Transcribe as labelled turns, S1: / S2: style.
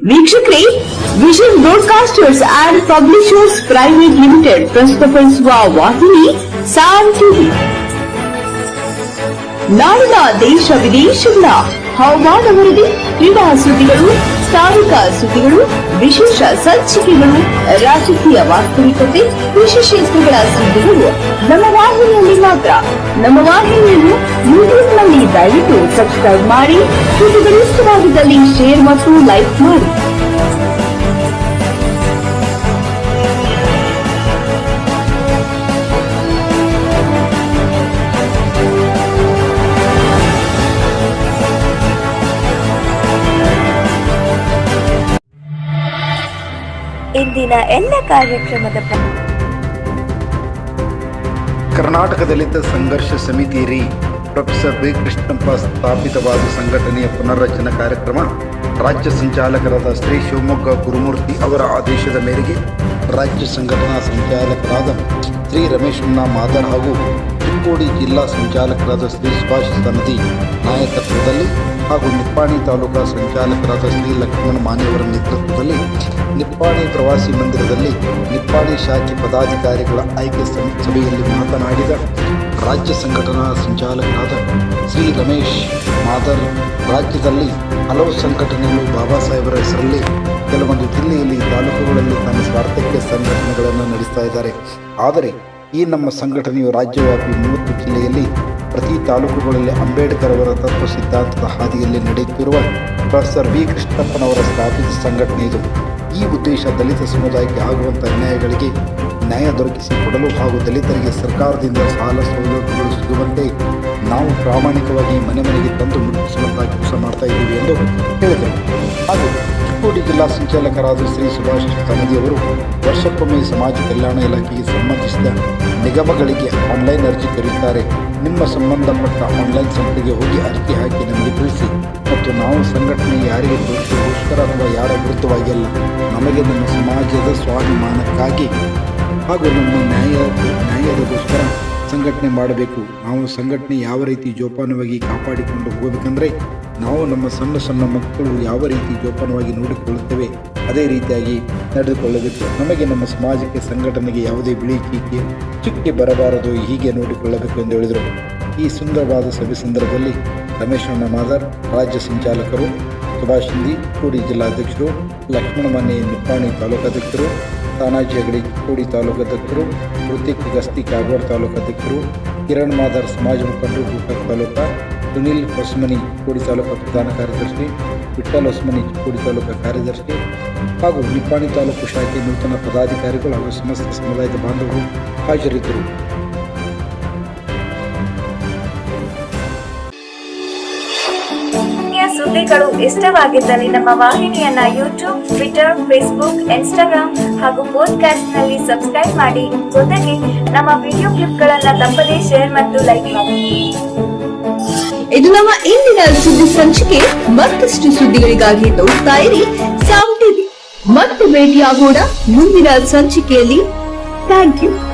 S1: ವೀಕ್ಷಕರೇ vision broadcasters and publishers private limited ಪ್ರಸ್ತುತಪಡಿಸುವ ವಾಹಿನಿ ಸಾನ್ ಟಿವಿ ನಾಡಿನ ದೇಶ ವಿದೇಶಗಳ ಹವಾಮಾನ ವರದಿ ಕ್ರೀಡಾ ಸುದ್ದಿಗಳು ಸ್ಥಾನಿಕ ಸುದ್ದಿಗಳು, ವಿಶೇಷ ಸಂಚಿಕೆಗಳು, ರಾಜಕೀಯ ವಾಸ್ತವಿಕತೆ ವಿಶೇಷಗಳ ಸುದ್ದಿಗಳು ನಮ್ಮ ವಾಹಿನಿಯಲ್ಲಿ ಮಾತ್ರ. ನಮ್ಮ ವಾಹಿನಿಯನ್ನು ಯೂಟ್ಯೂಬ್ನಲ್ಲಿ ದಯವಿಟ್ಟು ಸಬ್ಸ್ಕ್ರೈಬ್ ಮಾಡಿ, ಸುದ್ದಿಗಳು ಇಷ್ಟವಾಗಿದ್ದಲ್ಲಿ ಶೇರ್ ಮತ್ತು ಲೈಕ್ ಮಾಡಿ.
S2: ಇಂದಿನ ಎಲ್ಲ ಕಾರ್ಯಕ್ರಮದ
S3: ಕರ್ನಾಟಕ ದಲಿತ ಸಂಘರ್ಷ ಸಮಿತಿ ರಿ, ಪ್ರೊಫೆಸರ್ ಬಿ ಕೃಷ್ಣಪ್ಪ ಸ್ಥಾಪಿತವಾದ ಸಂಘಟನೆಯ ಪುನರ್ರಚನಾ ಕಾರ್ಯಕ್ರಮ, ರಾಜ್ಯ ಸಂಚಾಲಕರಾದ ಶ್ರೀ ಶಿವಮೊಗ್ಗ ಗುರುಮೂರ್ತಿ ಅವರ ಆದೇಶದ ಮೇರೆಗೆ, ರಾಜ್ಯ ಸಂಘಟನಾ ಸಂಚಾಲಕರಾದ ಶ್ರೀ ರಮೇಶ್ ಮಾದರ್ ಹಾಗೂ ಚಿಕ್ಕೋಡಿ ಜಿಲ್ಲಾ ಸಂಚಾಲಕರಾದ ಶ್ರೀ ಸುಭಾಷ್ ಸನದಿ ನಾಯಕತ್ವದಲ್ಲಿ ಹಾಗೂ ನಿಪ್ಪಾಣಿ ತಾಲೂಕಾ ಸಂಚಾಲಕರಾದ ಶ್ರೀ ಲಕ್ಷ್ಮಣ ಮಾನೆಯವರ ನೇತೃತ್ವದಲ್ಲಿ ನಿಪ್ಪಾಣಿ ಪ್ರವಾಸಿ ಮಂದಿರದಲ್ಲಿ ನಿಪ್ಪಾಣಿ ಶಾಖೆ ಪದಾಧಿಕಾರಿಗಳ ಆಯ್ಕೆ ಸಭೆಯಲ್ಲಿ ಮಾತನಾಡಿದ ರಾಜ್ಯ ಸಂಘಟನಾ ಸಂಚಾಲಕರಾದ ಶ್ರೀ ರಮೇಶ್ ಮಾದರ್, ರಾಜ್ಯದಲ್ಲಿ ಹಲವು ಸಂಘಟನೆಗಳು ಬಾಬಾ ಸಾಹೇಬರ ಹೆಸರಲ್ಲಿ ಕೆಲವೊಂದು ಜಿಲ್ಲೆಯಲ್ಲಿ ತಾಲೂಕುಗಳಲ್ಲಿ ತನ್ನ ಸ್ವಾರ್ಥಕ್ಕೆ ಸಂಘಟನೆಗಳನ್ನು ನಡೆಸ್ತಾ ಇದ್ದಾರೆ. ಆದರೆ ಈ ನಮ್ಮ ಸಂಘಟನೆಯು ರಾಜ್ಯವ್ಯಾಪಿ ಮೂವತ್ತು ಜಿಲ್ಲೆಯಲ್ಲಿ ಪ್ರತಿ ತಾಲೂಕುಗಳಲ್ಲಿ ಅಂಬೇಡ್ಕರ್ ಅವರ ತತ್ವ ಸಿದ್ಧಾಂತದ ಹಾದಿಯಲ್ಲಿ ನಡೆಯುತ್ತಿರುವ ಪ್ರೊಫೆಸರ್ ವಿ ಕೃಷ್ಣಪ್ಪನವರ ಸ್ಥಾಪಿತ ಸಂಘಟನೆ ಇದು. ಈ ಉದ್ದೇಶ ದಲಿತ ಸಮುದಾಯಕ್ಕೆ ಆಗುವಂಥ ಅನ್ಯಾಯಗಳಿಗೆ ನ್ಯಾಯ ದೊರಕಿಸಿಕೊಡಲು ಹಾಗೂ ದಲಿತರಿಗೆ ಸರ್ಕಾರದಿಂದ ಸಾಲ ಸೌಲಭ್ಯಗಳು ಸಿಗುವಂತೆ ನಾವು ಪ್ರಾಮಾಣಿಕವಾಗಿ ಮನೆ ಮನೆಗೆ ತಂದು ಮುಟ್ಟಿಸುವಂತಹ ಕೆಲಸ ಮಾಡ್ತಾ ಇದ್ದೀವಿ ಎಂದು ಹೇಳಿದರು. ಹಾಗೂ ಚಿಕ್ಕೋಡಿ ಜಿಲ್ಲಾ ಸಂಚಾಲಕರಾದ ಶ್ರೀ ಸುಭಾಷ್ ಸನದಿಯವರು ವರ್ಷಕ್ಕೊಮ್ಮೆ ಸಮಾಜ ಕಲ್ಯಾಣ ಇಲಾಖೆಗೆ ಸಂಬಂಧಿಸಿದ ನಿಗಮಗಳಿಗೆ ಆನ್ಲೈನ್ ಅರ್ಜಿ ಕರೆಯುತ್ತಾರೆ ನಿಮ್ಮ ಸಂಬಂಧಪಟ್ಟ ಆನ್ಲೈನ್ ಸಂಸ್ಥೆಗೆ ಹೋಗಿ ಅರ್ಜಿ ಹಾಕಿ ನಮಗೆ ತಿಳಿಸಿ. ಮತ್ತು ನಾವು ಸಂಘಟನೆ ಯಾರಿಗೆ ತೋರಿಸೋಗೋಸ್ಕರ ಅಥವಾ ಯಾರ ವಿರುದ್ಧವಾಗಿ ಅಲ್ಲ, ನಮಗೆ ನಮ್ಮ ಸಮಾಜದ ಸ್ವಾಭಿಮಾನಕ್ಕಾಗಿ ಹಾಗೂ ನಮ್ಮ ನ್ಯಾಯ ನ್ಯಾಯದಗೋಸ್ಕರ ಸಂಘಟನೆ ಮಾಡಬೇಕು. ನಾವು ಸಂಘಟನೆ ಯಾವ ರೀತಿ ಜೋಪಾನವಾಗಿ ಕಾಪಾಡಿಕೊಂಡು ಹೋಗಬೇಕಂದ್ರೆ, ನಾವು ನಮ್ಮ ಸಣ್ಣ ಸಣ್ಣ ಮಕ್ಕಳು ಯಾವ ರೀತಿ ಜೋಪಾನವಾಗಿ ನೋಡಿಕೊಳ್ಳುತ್ತೇವೆ ಅದೇ ರೀತಿಯಾಗಿ ನಡೆದುಕೊಳ್ಳಬೇಕು. ನಮಗೆ ನಮ್ಮ ಸಮಾಜಕ್ಕೆ ಸಂಘಟನೆಗೆ ಯಾವುದೇ ಬಿಳಿ ಚೀಕೆ ಚುಕ್ಕೆ ಬರಬಾರದು, ಹೀಗೆ ನೋಡಿಕೊಳ್ಳಬೇಕು ಎಂದು ಹೇಳಿದರು. ಈ ಸುಂದರವಾದ ಸಭೆ ಸಂದರ್ಭದಲ್ಲಿ ರಮೇಶಣ್ಣ ಮಾದರ್, ರಾಜ್ಯ ಸಂಚಾಲಕರು, ಸುಭಾಷ್ ಹಿಂದಿ ಕೋಡಿ ಜಿಲ್ಲಾಧ್ಯಕ್ಷರು, ಲಕ್ಷ್ಮಣ ಮನೆ, ನಿಪ್ಪಾಣಿ ತಾಲೂಕಾಧ್ಯಕ್ಷರು ತಾನಾಜಿ ಹೆಗಡೆ ತಾಲೂಕು ತಾಲೂಕಾಧ್ಯಕ್ಷರು ಕೃತಿಕ್ ಗಸ್ತಿ ಕಾಗವಾಡ ತಾಲೂಕಾಧ್ಯಕ್ಷರು ಕಿರಣ್ ಮಾದರ್, ಸಮಾಜ ಮುಖಂಡರು ತಾಲೂಕಾ, ಸುನಿಲ್ ಹೊಸಮನಿ, ಕೋಡಿ ತಾಲೂಕಾ ಪ್ರಧಾನ ಕಾರ್ಯದರ್ಶಿ ವಿಠ್ಠಲ್ ಹೊಸಮನಿ ಚಿಕ್ಕೋಡಿ ತಾಲೂಕಾ ಕಾರ್ಯದರ್ಶಿ ಹಾಗೂ ನಿಪ್ಪಾಣಿ ತಾಲೂಕು ಶಾಖೆ ನೂತನ ಪದಾಧಿಕಾರಿಗಳು ಹಾಗೂ ಸಮಸ್ತ ಸಮುದಾಯದ ಬಾಂಧವರು ಹಾಜರಿದ್ದರು.
S2: ಸುದ್ದಿಗಳು ಇಷ್ಟವಾಗಿದ್ದಲ್ಲಿ ನಮ್ಮ ವಾಹಿನಿಯನ್ನ ಯೂಟ್ಯೂಬ್ ಟ್ವಿಟರ್ ಫೇಸ್ಬುಕ್ ಇನ್ಸ್ಟಾಗ್ರಾಮ್ ಹಾಗೂ ಪೋಡ್ಕಾಸ್ಟ್ನಲ್ಲಿ ಸಬ್ಸ್ಕ್ರೈಬ್ ಮಾಡಿ. ಜೊತೆಗೆ ನಮ್ಮ ವಿಡಿಯೋ ಕ್ಲಿಪ್ಗಳನ್ನ ತಪ್ಪದೇ ಶೇರ್ ಮತ್ತು ಲೈಕ್ ಮಾಡಿ.
S1: ಇದು ನಮ್ಮ ಇಂದಿನ ಸುದ್ದಿ ಸಂಚಿಕೆ. ಮತ್ತಷ್ಟು ಸುದ್ದಿಗಳಿಗಾಗಿ ನೋಡ್ತಾ ಇರಿ. ಸಾಮ್ ಟಿವಿ. ಮತ್ತೆ ಭೇಟಿಯಾಗೋಣ ಮುಂದಿನ ಸಂಚಿಕೆಯಲ್ಲಿ. Thank you